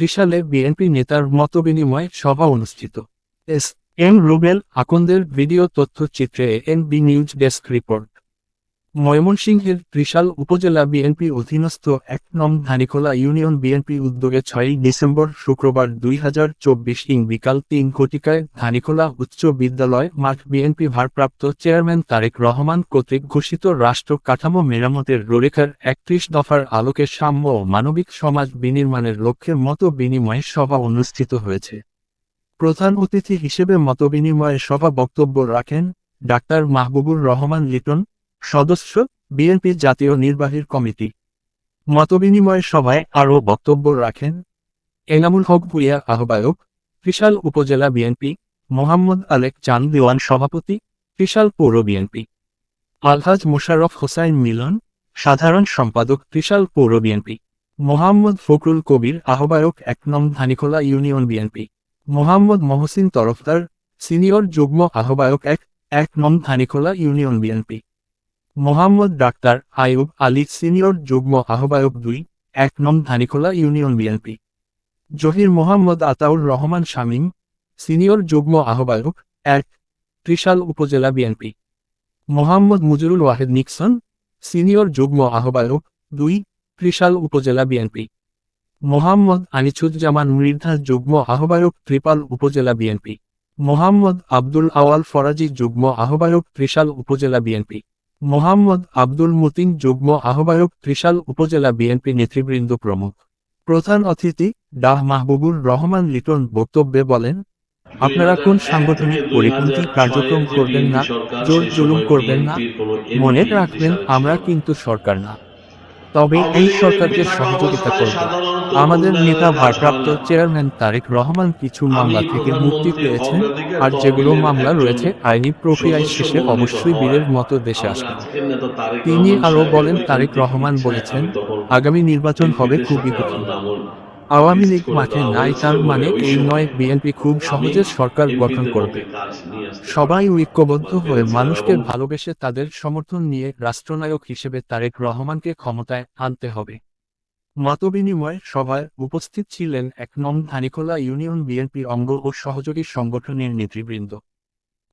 ত্রিশালে BNP নেতার মতবিনিময় সভা অনুষ্ঠিত। এস এম রুবেল আকন্দের ভিডিও তথ্যচিত্রে এনবি নিউজ ডেস্ক রিপোর্ট। ময়মনসিংহের ত্রিশাল উপজেলা বিএনপি অধীনস্থ এক নং ধানিখোলা ইউনিয়ন বিএনপি উদ্যোগে ছয়ই ডিসেম্বর শুক্রবার দুই হাজার চব্বিশ ইং বিকাল তিন ঘটিকায় ধানিখোলা উচ্চ বিদ্যালয় মাঠ বিএনপি ভারপ্রাপ্ত চেয়ারম্যান তারেক রহমান কর্তৃক ঘোষিত রাষ্ট্র কাঠামো মেরামতের রুরেখার একত্রিশ দফার আলোকে সাম্য ও মানবিক সমাজ বিনির্মাণের লক্ষ্যে মত বিনিময় সভা অনুষ্ঠিত হয়েছে। প্রধান অতিথি হিসেবে মতবিনিময়ে সভা বক্তব্য রাখেন ডাক্তার মাহবুবুর রহমান লিটন সদস্য বিএনপির জাতীয় নির্বাহীর কমিটি। মতবিনিময় সভায় আরও বক্তব্য রাখেন এনামুল হক ভুইয়া আহ্বায়ক, ত্রিশাল উপজেলা বিএনপি, মোহাম্মদ আলেক চান দেওয়ান সভাপতি, ত্রিশাল পৌর বিএনপি। আলহাজ মোশাররফ হোসাইন মিলন, সাধারণ সম্পাদক, ত্রিশাল পৌর বিএনপি। মোহাম্মদ ফখরুল কবির আহ্বায়ক, এক নং Dhanikhola union BNP. Mohammad Mohsin Tarafdar, senior যুগ্ম আহ্বায়ক, এক এক নং Dhanikhola union BNP. Mohammad doctor Ayub Ali senior যুগ্ম আহ্বায়ক দুই, এক নং Dhanikhola union BNP Zahir Mohammad Ataur Rahman Shamim, senior যুগ্ম আহ্বায়ক এক, ত্রিশাল উপজেলা BNP Mohammad Mujurul Wahed Nixon, senior যুগ্ম আহ্বায়ক দুই, ত্রিশাল উপজেলা বিএনপি মোহাম্মদ আনিছুজ্জামান মৃধা যুগ্ম আহ্বায়ক ত্রিপাল উপজেলা বিএনপি মোহাম্মদ আব্দুল আওয়াল ফরাজি যুগ্ম আহ্বায়ক ত্রিশাল উপজেলা বিএনপি মোহাম্মদ আব্দুল মুতিন যুগ্ম আহ্বায়ক ত্রিশাল উপজেলা বিএনপি নেতৃবৃন্দ প্রমুখ। প্রধান অতিথি ডাহ মাহবুবুর রহমান লিটন বক্তব্যে বলেন, আপনারা কোন সাংগঠনিক পরিপন্থী কার্যক্রম করবেন না, জোর জুলুম করবেন না, মনে রাখবেন আমরা কিন্তু সরকার না। তবে এই সরকারকে সহযোগিতা করবে আমাদের নেতা ভারপ্রাপ্ত চেয়ারম্যান তারেক রহমান কিছু মামলা থেকে মুক্তি পেয়েছেন আর যেগুলো মামলা রয়েছে আইনি প্রক্রিয়ায় শেষে অবশ্যই বীরের মতো দেশে আসবে তিনি আরও বলেন তারেক রহমান বলেছেন আগামী নির্বাচন হবে খুবই কঠিন। আওয়ামী লীগ মাঠে নাই তার মানে এই নয় বিএনপি খুব সহজে সরকার গঠন করবে। সবাই ঐক্যবদ্ধ হয়ে মানুষকে ভালোবেসে তাদের সমর্থন নিয়ে রাষ্ট্রনায়ক হিসেবে তারেক রহমানকে ক্ষমতায় আনতে হবে। মতবিনিময় সভায় উপস্থিত ছিলেন এক নং ধানিখোলা ইউনিয়ন বিএনপির অঙ্গ ও সহযোগী সংগঠনের নেতৃবৃন্দ।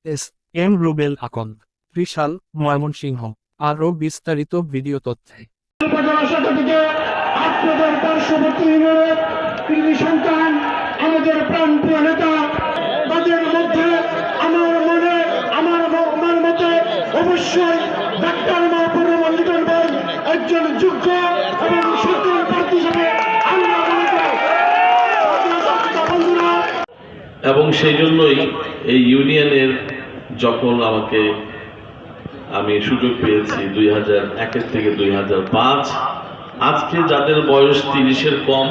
S M Rubel Akand Trishal Mymensingh. আরও বিস্তারিত ভিডিও তথ্যে। আপনাদের সন্তান, আমাদের প্রাণপ্রিয় নেতা, তাদের মধ্যে আমার মনে, আমার মতে অবশ্যই ডাক্তার একজন যোগ্য এবং প্রার্থী হিসেবে এবং সেই জন্যই এই ইউনিয়নের যখন আমাকে আমি সুযোগ পেয়েছি দুই হাজার একের থেকে দুই হাজার পাঁচ আজকে যাদের বয়স তিরিশের কম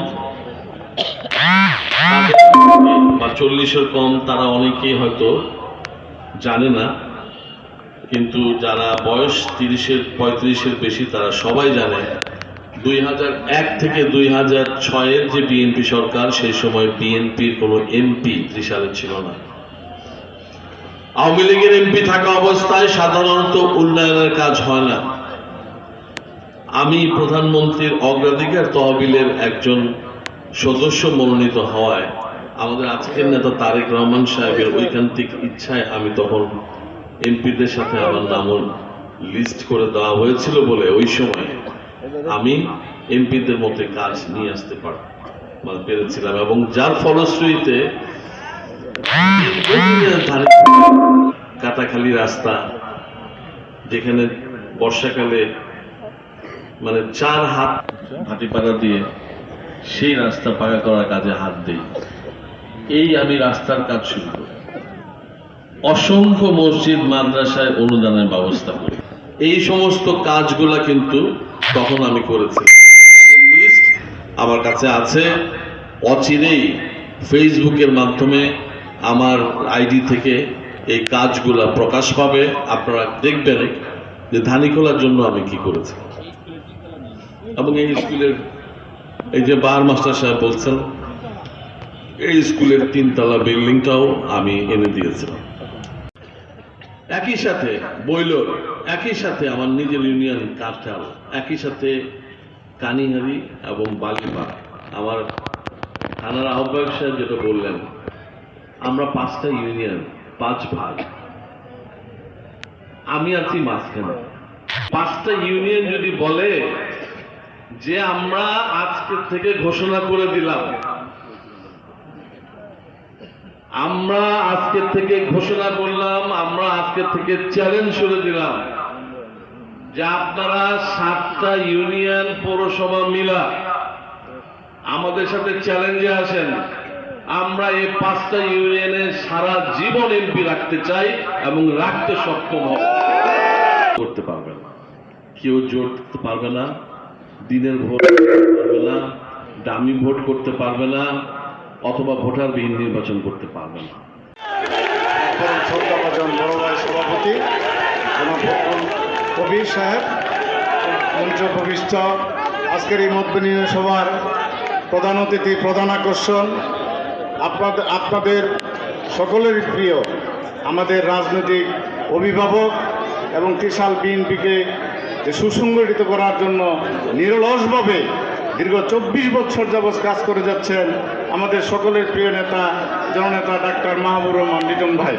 বা চল্লিশের কম, তারা অনেকেই হয়তো জানে না, কিন্তু যারা বয়স তিরিশের, পঁয়ত্রিশের বেশি, তারা সবাই জানে। দুই এক থেকে দুই হাজার ছয়ের যে বিএনপি সরকার, সেই সময় বিএনপির কোনো এমপি ত্রিশালে ছিল না। আওয়ামী লীগের এমপি থাকা অবস্থায় সাধারণত উন্নয়নের কাজ হয় না। আমি প্রধানমন্ত্রীর অগ্রাধিকার তহবিলের একজন সদস্য মনোনীত হওয়ায় আমাদের আজকের নেতা তারেক রহমান সাহেবের ঐকান্তিক ইচ্ছায় আমি তখন এমপিদের সাথে আমার নাম লিস্ট করে দেওয়া হয়েছিল বলে ওই সময় আমি এমপিদের মধ্যে কাজ নিয়ে আসতে পার মানে পেরেছিলাম এবং যার ফলশ্রুতিতে কাটাখালি রাস্তা যেখানে বর্ষাকালে মানে চার হাত ভাটিপাড়া দিয়ে সেই রাস্তা পাকা করার কাজে হাত দেই। এই আমি রাস্তার কাজ শুরু করি। অসংখ্য মসজিদ, মাদ্রাসায় অনুদানের ব্যবস্থা করি। এই সমস্ত কাজগুলা কিন্তু তখন আমি করেছি। লিস্ট আমার কাছে আছে। অচিরেই ফেসবুকের মাধ্যমে আমার আইডি থেকে এই কাজগুলা প্রকাশ পাবে। আপনারা দেখবেন যে ধানিখোলার জন্য আমি কি করেছি। এবং এই স্কুলের এই যে বার মাস্টার সাহেব বলছেন, এই স্কুলের তিনতলা বিল্ডিংটাও আমি এনে দিয়েছিলাম। একই সাথে বইলোর একই সাথে আমার নিজের ইউনিয়ন কাঠাল, একই সাথে কানিহারি এবং বালিপাড়া আমার থানার আহ্বায়ক সাহেব যেটা বললেন, আমরা পাঁচটা ইউনিয়ন, পাঁচ ভাগ। আমি আছি মাঝখানে। পাঁচটা ইউনিয়ন যদি বলে যে আমরা আজকে থেকে ঘোষণা করে দিলাম আমরা আজকে থেকে ঘোষণা করলাম আমরা আজকে থেকে চ্যালেঞ্জ করে দিলাম যে আপনারা সাতটা ইউনিয়ন পৌরসভা মিলা আমাদের সাথে চ্যালেঞ্জে আসেন। আমরা এই পাঁচটা ইউনিয়নে সারা জীবন এমপি রাখতে চাই এবং রাখতে সক্ষম হব। করতে পারবে না। কেউ জোর দিতে পারবে না। দিনের ভোট পারবে না, দামি ভোট করতে পারবে না, অথবা ভোটারবিহীন নির্বাচন করতে পারবে না। সভাপতি কবির সাহেব, মঞ্চ উপবিষ্ট আজকের এই মত বিনিময় সভার প্রধান অতিথি, প্রধান আকর্ষণ আপনাদের আপনাদের সকলেরই প্রিয়, আমাদের রাজনৈতিক অভিভাবক এবং ত্রিশাল বিএনপিকে যে সুসংগঠিত করার জন্য নিরলসভাবে দীর্ঘ চব্বিশ বছর যাবৎ কাজ করে যাচ্ছেন আমাদের সকলের প্রিয় নেতা, জননেতা ডাক্তার মাহবুর রহমান লিটন ভাই।